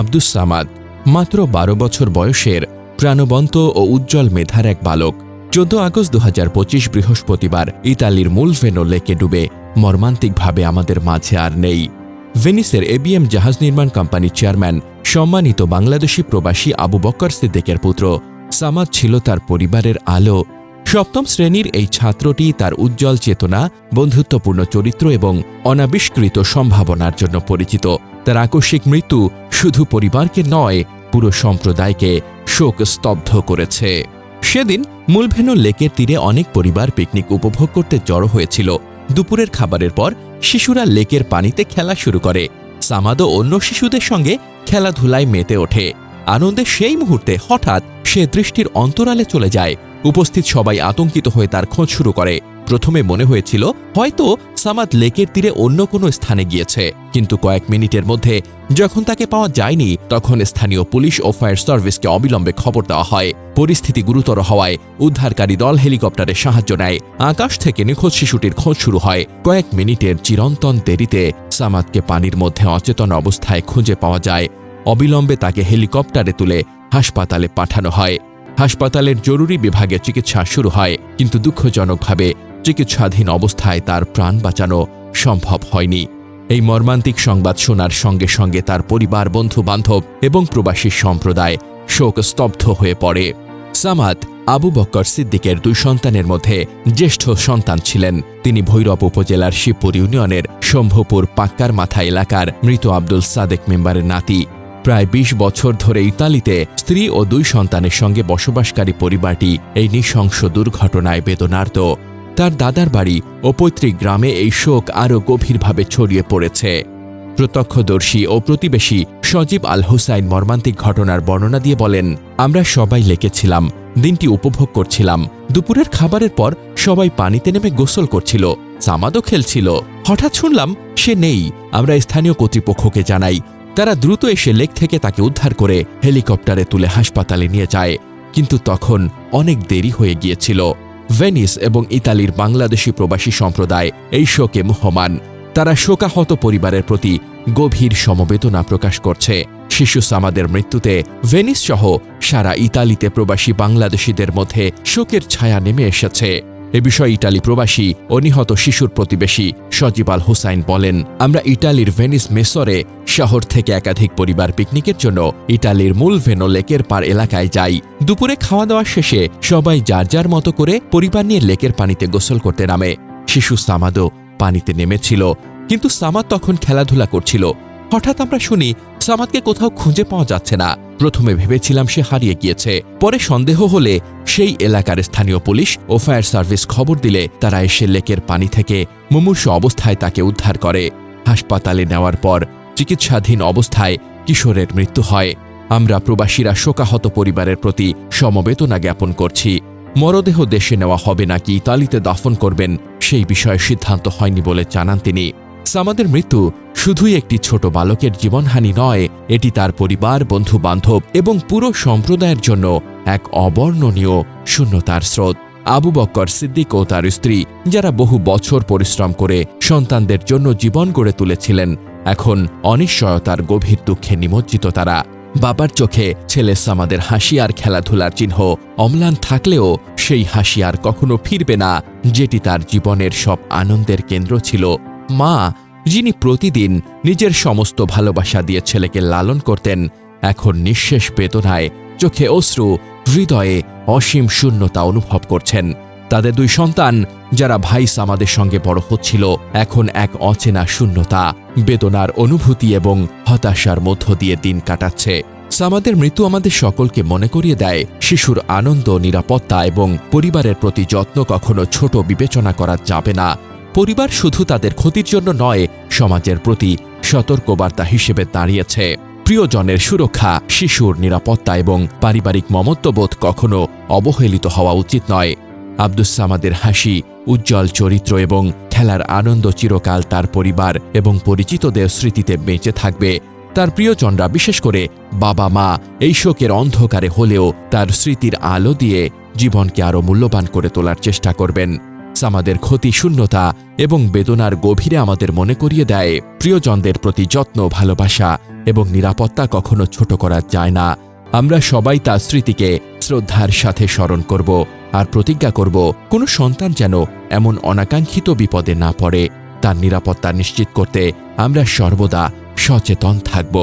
আব্দুস সামাদ, মাত্র বারো বছর বয়সের প্রাণবন্ত ও উজ্জ্বল মেধার এক বালক। চোদ্দ আগস্ট দু হাজার পঁচিশ বৃহস্পতিবার ইতালির মূল ভেনো লেকে ডুবে মর্মান্তিকভাবে আমাদের মাঝে আর নেই। ভেনিসের এবিএম জাহাজ নির্মাণ কোম্পানির চেয়ারম্যান, সম্মানিত বাংলাদেশি প্রবাসী আবু বক্কর সিদ্দিকের পুত্র। সামাদ ছিল তার পরিবারের আলো। সপ্তম শ্রেণির এই ছাত্রটি তার উজ্জ্বল চেতনা, বন্ধুত্বপূর্ণ চরিত্র এবং অনাবিষ্কৃত সম্ভাবনার জন্য পরিচিত। তার আকস্মিক মৃত্যু শুধু পরিবারকে নয়, পুরো সম্প্রদায়কে শোক স্তব্ধ করেছে। সেদিন মূলভেনু লেকের তীরে অনেক পরিবার পিকনিক উপভোগ করতে জড়ো হয়েছিল। দুপুরের খাবারের পর শিশুরা লেকের পানিতে খেলা শুরু করে। সামাদও অন্য শিশুদের সঙ্গে খেলাধুলায় মেতে ওঠে। আনন্দের সেই মুহূর্তে হঠাৎ সে দৃষ্টির অন্তরালে চলে যায়। উপস্থিত সবাই আতঙ্কিত হয়ে তার খোঁজ শুরু করে। প্রথমে মনে হয়েছিল, হয়তো সামাদ লেকের তীরে অন্য কোনো স্থানে গিয়েছে। কিন্তু কয়েক মিনিটের মধ্যে যখন তাকে পাওয়া যায়নি, তখন স্থানীয় পুলিশ ও ফায়ার সার্ভিসকে অবিলম্বে খবর দেওয়া হয়। পরিস্থিতি গুরুতর হওয়ায় উদ্ধারকারী দল হেলিকপ্টারের সাহায্য নেয়। আকাশ থেকে নিখোঁজ শিশুটির খোঁজ শুরু হয়। কয়েক মিনিটের চিরন্তন দেরিতে সামাদকে পানির মধ্যে অচেতন অবস্থায় খুঁজে পাওয়া যায়। অবিলম্বে তাকে হেলিকপ্টারে তুলে হাসপাতালে পাঠানো হয়। হাসপাতালের জরুরি বিভাগে চিকিৎসা শুরু হয়, কিন্তু দুঃখজনকভাবে চিকিৎসাধীন অবস্থায় তার প্রাণ বাঁচানো সম্ভব হয়নি। এই মর্মান্তিক সংবাদ শোনার সঙ্গে সঙ্গে তার পরিবার বন্ধু বান্ধব এবং প্রবাসী সম্প্রদায় শোক স্তব্ধ হয়ে পড়ে। সামাদ আবু বক্কর সিদ্দিকের দুই সন্তানের মধ্যে জ্যেষ্ঠ সন্তান ছিলেন। তিনি ভৈরব উপজেলার শিবপুর ইউনিয়নের শম্ভুপুর পাক্কার মাথা এলাকার মৃত আব্দুল সাদেক মেম্বারের নাতি। প্রায় ২০ বছর ধরে ইতালিতে স্ত্রী ও দুই সন্তানের সঙ্গে বসবাসকারী পরিবারটি এই নৃশংস দুর্ঘটনায় বেদনার্ত। তার দাদার বাড়ি ও পৈতৃক গ্রামে এই শোক আরও গভীরভাবে ছড়িয়ে পড়েছে। প্রত্যক্ষদর্শী ও প্রতিবেশী সজীব আল হুসাইন মর্মান্তিক ঘটনার বর্ণনা দিয়ে বলেন, আমরা সবাই লেকেছিলাম দিনটি উপভোগ করছিলাম। দুপুরের খাবারের পর সবাই পানিতে নেমে গোসল করছিল সামাদও খেলছিল। হঠাৎ শুনলাম, সে নেই। আমরা স্থানীয় কর্তৃপক্ষকে জানাই। তারা দ্রুত এসে লেক থেকে তাকে উদ্ধার করে হেলিকপ্টারে তুলে হাসপাতালে নিয়ে যায়। কিন্তু তখন অনেক দেরি হয়ে গিয়েছিল। ভেনিস এবং ইতালির বাংলাদেশি প্রবাসী সম্প্রদায় এই শোকে মুহমান তারা শোকাহত পরিবারের প্রতি গভীর সমবেদনা প্রকাশ করছে। শিশু সামাদের মৃত্যুতে ভেনিস সহ সারা ইতালিতে প্রবাসী বাংলাদেশিদের মধ্যে শোকের ছায়া নেমে এসেছে। এ বিষয়ে ইটালি প্রবাসী ও নিহত শিশুর প্রতিবেশী সজিবাল হুসাইন বলেন, আমরা ইটালির ভেনিস মেসরে শহর থেকে একাধিক পরিবার পিকনিকের জন্য ইটালির মূল ভেনো লেকের পার এলাকায় যাই দুপুরে খাওয়া দাওয়া শেষে সবাই যার যার মতো করে পরিবার নিয়ে লেকের পানিতে গোসল করতে নামে। শিশু সামাদও পানিতে নেমেছিল, কিন্তু সামাদ তখন খেলাধুলা করছিল। হঠাৎ আমরা শুনি সামাদকে কোথাও খুঁজে পাওয়া যাচ্ছে না। প্রথমে ভেবেছিলাম সে হারিয়ে গিয়েছে। পরে সন্দেহ হলে সেই এলাকার স্থানীয় পুলিশ ও ফায়ার সার্ভিস খবর দিলে তারা এসে লেকের পানি থেকে মুমূর্ষ অবস্থায় তাকে উদ্ধার করে। হাসপাতালে নেওয়ার পর চিকিৎসাধীন অবস্থায় কিশোরের মৃত্যু হয়। আমরা প্রবাসীরা শোকাহত পরিবারের প্রতি সমবেদনা জ্ঞাপন করছি। মরদেহ দেশে নেওয়া হবে নাকি ইতালিতে দাফন করবেন, সেই বিষয়ে সিদ্ধান্ত হয়নি বলে জানান তিনি। সামাদের মৃত্যু শুধুই একটি ছোট বালকের জীবনহানি নয়, এটি তার পরিবার বন্ধু বান্ধব এবং পুরো সম্প্রদায়ের জন্য এক অবর্ণনীয় শূন্যতার স্রোত। আবু বক্কর সিদ্দিক ও তার স্ত্রী, যারা বহু বছর পরিশ্রম করে সন্তানদের জন্য জীবন গড়ে তুলেছিলেন এখন অনিশ্চয়তার গভীর দুঃখে নিমজ্জিত তারা। বাবার চোখে ছেলে সামাদের হাসি আর খেলাধুলার চিহ্ন। অম্লান থাকলেও সেই হাসি আর কখনো ফিরবে না, যেটি তার জীবনের সব আনন্দের কেন্দ্র ছিল। মা, যিনি প্রতিদিন নিজের সমস্ত ভালোবাসা দিয়ে ছেলেকে লালন করতেন, এখন নিঃশেষ বেদনায় চোখে অশ্রু, হৃদয়ে অসীম শূন্যতা অনুভব করছেন। তাদের দুই সন্তান, যারা ভাই সামাদের সঙ্গে বড় হচ্ছিল, এখন এক অচেনা শূন্যতা, বেদনার অনুভূতি এবং হতাশার মধ্য দিয়ে দিন কাটাচ্ছে। সামাদের মৃত্যু আমাদের সকলকে মনে করিয়ে দেয়, শিশুর আনন্দ, নিরাপত্তা এবং পরিবারের প্রতি যত্ন কখনো ছোট বিবেচনা করা যাবে না। পরিবার শুধু তাদের ক্ষতির জন্য নয়, সমাজের প্রতি সতর্কবার্তা হিসেবে দাঁড়িয়েছে। প্রিয়জনের সুরক্ষা, শিশুর নিরাপত্তা এবং পারিবারিক মমত্ববোধ কখনো অবহেলিত হওয়া উচিত নয়। আব্দুস সামাদের হাসি, উজ্জ্বল চরিত্র এবং খেলার আনন্দ চিরকাল তার পরিবার এবং পরিচিতদের স্মৃতিতে বেঁচে থাকবে। তার প্রিয়জনরা, বিশেষ করে বাবা মা, এই শোকের অন্ধকারে হলেও তার স্মৃতির আলো দিয়ে জীবনকে আরও মূল্যবান করে তোলার চেষ্টা করবেন। আমাদের ক্ষতি, শূন্যতা এবং বেদনার গভীরে আমাদের মনে করিয়ে দেয়, প্রিয়জনদের প্রতি যত্ন, ভালোবাসা এবং নিরাপত্তা কখনো ছোট করা যায় না। আমরা সবাই তার স্মৃতিকে শ্রদ্ধার সাথে স্মরণ করব। আর প্রতিজ্ঞা করব, কোনো সন্তান যেন এমন অনাকাঙ্ক্ষিত বিপদে না পড়ে। তার নিরাপত্তা নিশ্চিত করতে আমরা সর্বদা সচেতন থাকব।